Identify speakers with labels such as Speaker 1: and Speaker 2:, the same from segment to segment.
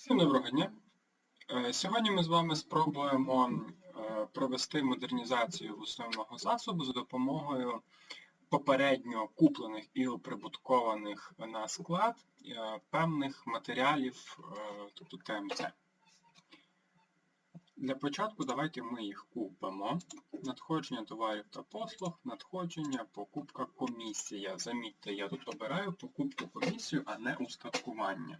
Speaker 1: Всім доброго дня. Е, Сьогодні ми з вами спробуємо е, провести модернізацію основного засобу за допомогою попередньо куплених і оприбуткованих на склад е, певних матеріалів, тобто ТМЦ. Для початку давайте ми їх купимо. Надходження товарів та послуг, надходження, покупка, комісія. Замітьте, я тут обираю покупку комісію, а не устаткування.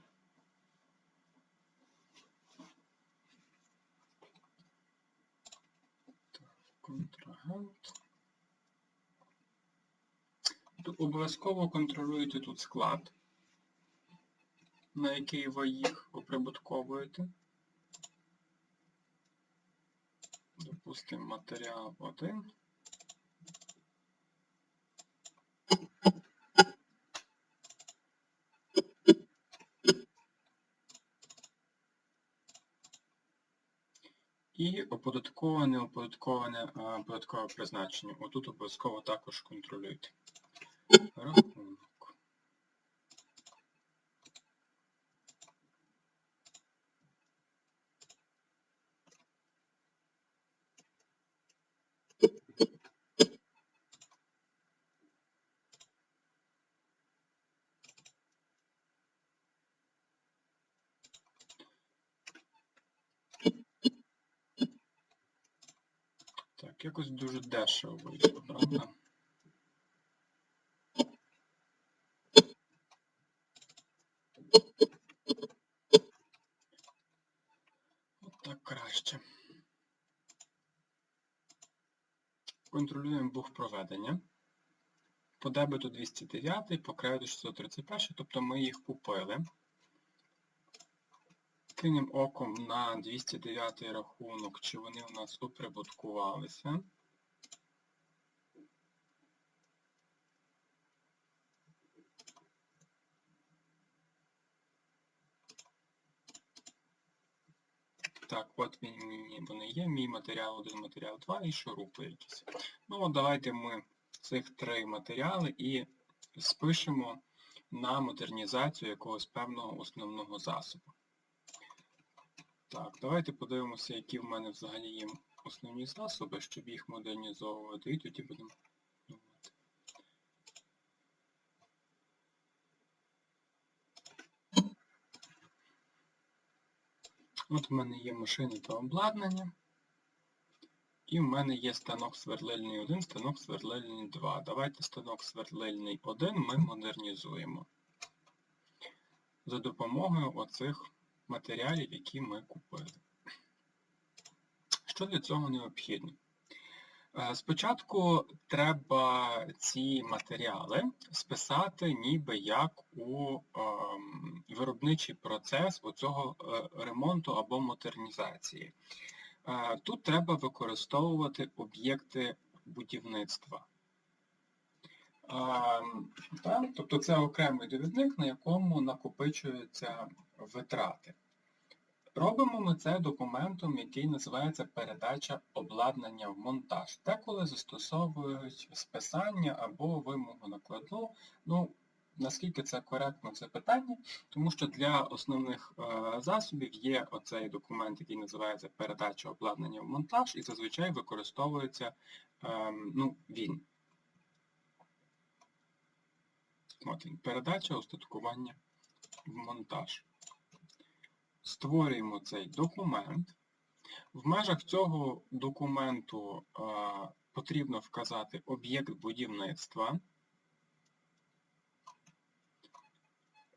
Speaker 1: Контрагент. Обов'язково контролюєте тут склад, на який ви їх оприбутковуєте. Допустимо, матеріал 1. І оподатковане, оподатковане, а, податкове призначення. Отут обов'язково також контролюйте. Рахунок. Так, якось дуже дешево вийшло, правда? От так краще. Контролюємо бух проведення. По дебету 209, по кредиту 631, тобто ми їх купили. Кинемо оком на 209 рахунок, чи вони у нас оприбуткувалися. Так, от він мені вони є, мій матеріал 1, матеріал 2 і шурупи якісь. Ну от давайте ми цих три матеріали і спишемо на модернізацію якогось певного основного засобу. Так, давайте подивимося, які в мене взагалі є основні засоби, щоб їх модернізовувати, і тоді будемо думати. От в мене є машини та обладнання. І в мене є станок свердлильний 1, станок свердлильний 2. Давайте станок свердлильний 1 ми модернізуємо за допомогою оцих матеріалів, які ми купили. Що для цього необхідно? Е, Спочатку треба ці матеріали списати ніби як у ем, виробничий процес оцього е, ремонту або модернізації. Е, Тут треба використовувати об'єкти будівництва. Ем, Тобто це окремий довідник, на якому накопичуються витрати. Робимо ми це документом, який називається передача обладнання в монтаж. Деколи застосовують списання або вимогу накладну. Ну, наскільки це коректно, це питання, тому що для основних е, засобів є оцей документ, який називається передача обладнання в монтаж, і зазвичай використовується е, ну, він. От він, передача устаткування в монтаж. Створюємо цей документ. В межах цього документу е, потрібно вказати об'єкт будівництва.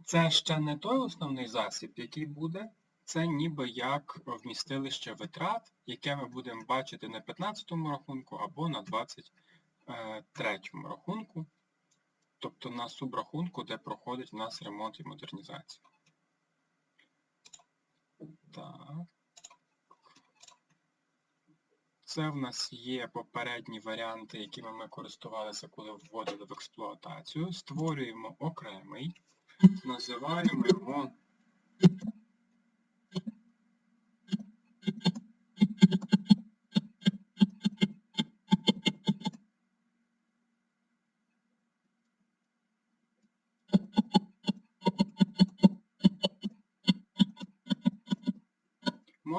Speaker 1: Це ще не той основний засіб, який буде. Це ніби як вмістилище витрат, яке ми будемо бачити на 15-му рахунку або на 23 рахунку, тобто на субрахунку, де проходить у нас ремонт і модернізація. Так. Це в нас є попередні варіанти, якими ми користувалися, коли вводили в експлуатацію. Створюємо окремий, називаємо його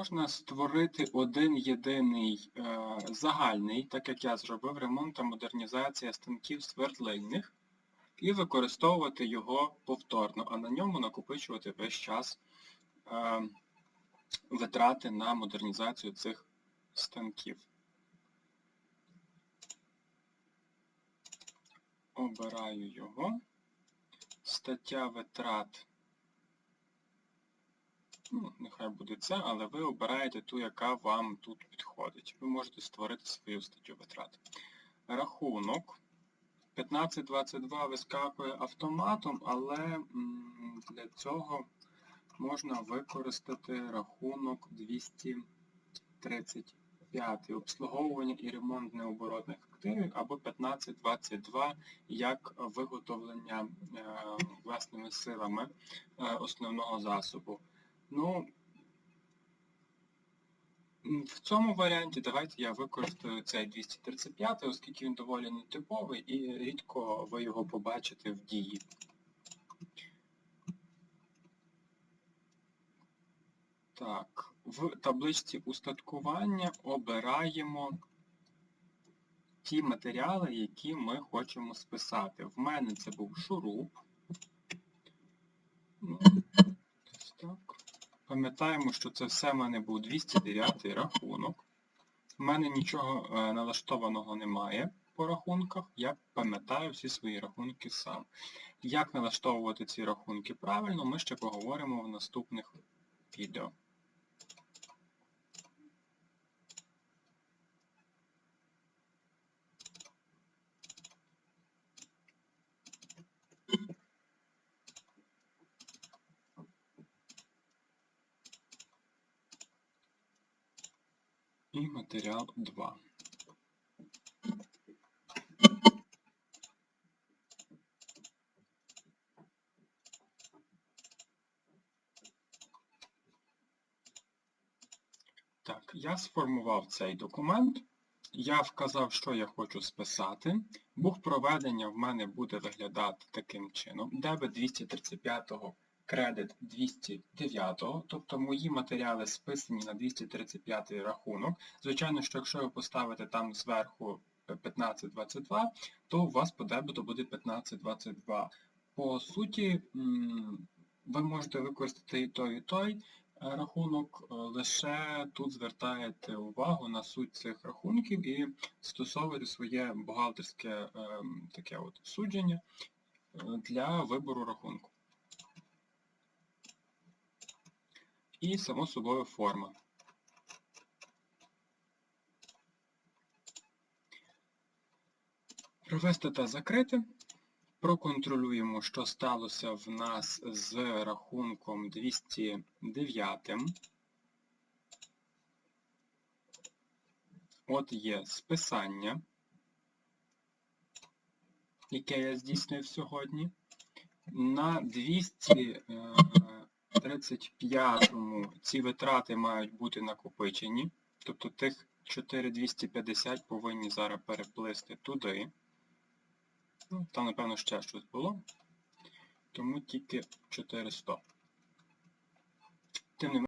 Speaker 1: можна створити один єдиний е, загальний, так як я зробив, ремонт та модернізація станків свердлильних і використовувати його повторно, а на ньому накопичувати весь час е, витрати на модернізацію цих станків. Обираю його. Стаття витрат. Ну, нехай буде це, але ви обираєте ту, яка вам тут підходить. Ви можете створити свою статтю витрат. Рахунок. 1522 вискакує автоматом, але для цього можна використати рахунок 235 обслуговування і ремонт необоротних активів або 1522 як виготовлення е, власними силами е, основного засобу. Ну, в цьому варіанті давайте я використаю цей 235, оскільки він доволі нетиповий і рідко ви його побачите в дії. Так, в табличці устаткування обираємо ті матеріали, які ми хочемо списати. В мене це був шуруп. Пам'ятаємо, що це все в мене був 209 рахунок. У мене нічого е, налаштованого немає по рахунках. Я пам'ятаю всі свої рахунки сам. Як налаштовувати ці рахунки правильно, ми ще поговоримо в наступних відео. І матеріал 2. Так, я сформував цей документ. Я вказав, що я хочу списати. Бух проведення в мене буде виглядати таким чином. Дебет 235 кредит 209, тобто мої матеріали списані на 235 рахунок. Звичайно, що якщо ви поставите там зверху 1522, то у вас по дебету буде 1522. По суті, ви можете використати і той, і той е, рахунок, е, лише тут звертаєте увагу на суть цих рахунків і стосовуєте своє бухгалтерське ем, таке от судження е, для вибору рахунку. І, само собою, форма. Провести та закрити. Проконтролюємо, що сталося в нас з рахунком 209. От є списання, яке я здійснив сьогодні. На 235-му ці витрати мають бути накопичені. Тобто тих 4250 повинні зараз переплисти туди. Ну, Там, напевно, ще щось було. Тому тільки 400. Тим не